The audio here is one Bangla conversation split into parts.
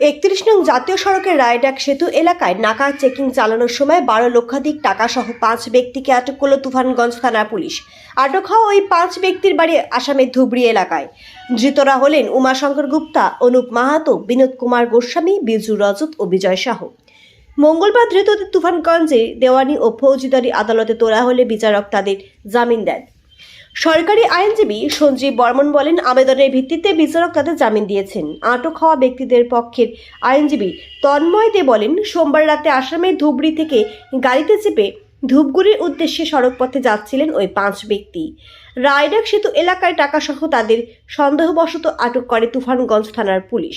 একত্রিশ নং জাতীয় সড়কের রায়ডাক সেতু এলাকায় নাকা চেকিং চালানোর সময় বারো লক্ষাধিক টাকা সহ পাঁচ ব্যক্তিকে আটক করল তুফানগঞ্জ থানা পুলিশ। আটক হওয়া ওই পাঁচ ব্যক্তির বাড়ি আসামের ধুবড়ি এলাকায়। ধৃতরা হলেন উমাশঙ্কর গুপ্তা, অনুপ মাহাতো, বিনোদ কুমার গোস্বামী, বিজু রজত ও বিজয় সাহ। মঙ্গলবার ধৃতদের তুফানগঞ্জে দেওয়ানি ও ফৌজদারি আদালতে তোলা হলে বিচারক তাদের জামিন দেন। সরকারি আইনজীবী সঞ্জীব বর্মন বলেন, আবেদনের ভিত্তিতে বিচারক তাদের জামিন দিয়েছেন। আটক হওয়া ব্যক্তিদের পক্ষের আইনজীবী তন্ময় দে বলেন, সোমবার রাতে আসামের ধুবড়ি থেকে গাড়িতে চেপে ধূপগুড়ির উদ্দেশ্যে সড়কপথে যাচ্ছিলেন ওই পাঁচ ব্যক্তি। রায়ডাক সেতু এলাকায় টাকাসহ তাদের সন্দেহবশত আটক করে তুফানগঞ্জ থানার পুলিশ।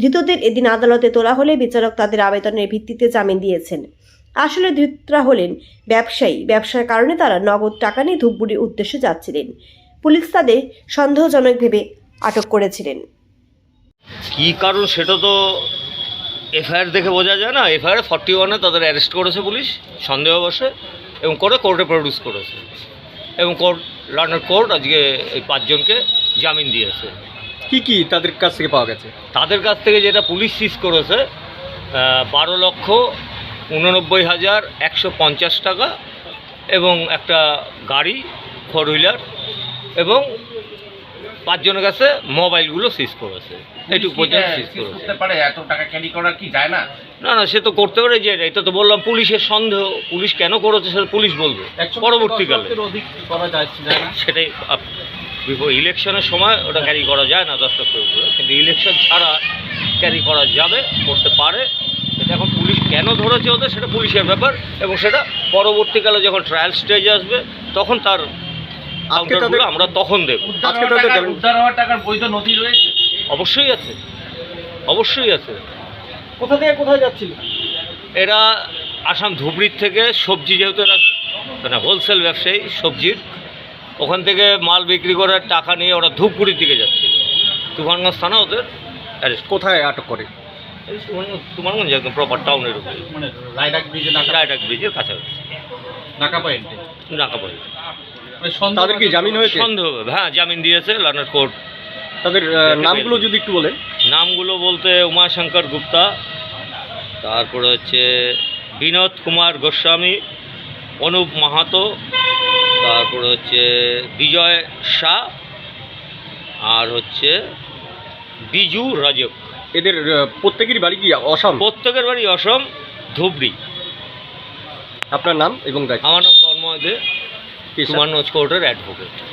ধৃতদের এদিন আদালতে তোলা হলে বিচারক তাদের আবেদনের ভিত্তিতে জামিন দিয়েছেন। আসলে ধৃতরা হলেন ব্যবসায়ী। ব্যবসার কারণে তারা নগদ টাকা নিয়ে ধূপগুড়ির উদ্দেশ্যে যাচ্ছিলেন। পুলিশ তাদের সন্দেহজনক ভেবে আটক করেছিলেন। কী কারণ সেটা তো এফআইআর দেখে বোঝা যায় না। এফআইআর ফর্টি ওয়ানে তাদের অ্যারেস্ট করেছে পুলিশ সন্দেহবশে এবং করে কোর্টে প্রডিউস করেছে। এবং কোর্ট লন্ডন কোর্ট আজকে এই পাঁচজনকে জামিন দিয়েছে। কি কি তাদের কাছ থেকে পাওয়া গেছে? তাদের কাছ থেকে যেটা পুলিশ সিজ করেছে বারো লক্ষ উননব্বই হাজার একশো পঞ্চাশ টাকা এবং একটা গাড়ি ফোর হুইলার এবং পাঁচজনের কাছে মোবাইলগুলো সিজ করেছে। এইটুকু পর্যন্ত সিজ করেছে। করতে পারে? এত টাকা ক্যারি করা কি যায় না? না না সে তো করতে পারে যে এটা তো বললাম পুলিশের সন্দেহ। পুলিশ কেন করেছে সেটা পুলিশ বলবে। পরবর্তীকালে। সেটাই ইলেকশনের সময় ওটা ক্যারি করা যায় না দশ লক্ষের উপরে। কিন্তু ইলেকশন ছাড়া ক্যারি করা যাবে করতে পারে। এটা এখন পুলিশ কেন ধরেছে ওদের সেটা পুলিশের ব্যাপার এবং সেটা পরবর্তীকালে যখন ট্রায়াল স্টেজে আসবে তখন তার আজকে কাউন্টারগুলো আমরা তখন দেব। উদ্ধার আজকে তাদের উদ্ধার হওয়ার টাকার বৈধ নথি রয়েছে? অবশ্যই আছে। অবশ্যই আছে। কোথা থেকে কোথায় যাচ্ছিল? এরা আসাম ধুবড়ির থেকে সবজি যেহেতু এরা মানে হোলসেল ব্যবসায়ী সবজির ওখান থেকে মাল বিক্রি করার টাকা নিয়ে ওরা ধূপগুড়ির দিকে যাচ্ছিল। তুফানগঞ্জ থানা ওদের অ্যারেস্ট কোথায় আটক করে? তুফানগঞ্জ একদম প্রপার টাউনের উপরে। মানে রায়ডাক ব্রিজে নাকা রায়টাক ব্রিজের কাছাকাছি। নাকা পয়েন্টে নাকা পড়ে মানে তাদের কি জামিন হয়েছে? সন্দেহ হবে। হ্যাঁ জামিন দিয়েছে লন্ডন কোর্ট। তাদের নামগুলো যদি একটু বলেন। নামগুলো বলতে উমাশঙ্কর গুপ্তা তারপরে হচ্ছে বিনোদ কুমার গোস্বামী অনুপ মাহাতো তারপরে হচ্ছে বিজয় শাহ আর হচ্ছে বিজু রজক এদের প্রত্যেকের প্রত্যেকেরই বাড়ি কি অসম? প্রত্যেকের বাড়ি অসম ধুবড়ি। আপনার নাম এবং আমার নাম তন্ময় দে? সুমানগঞ্জ কোর্টের অ্যাডভোকেট।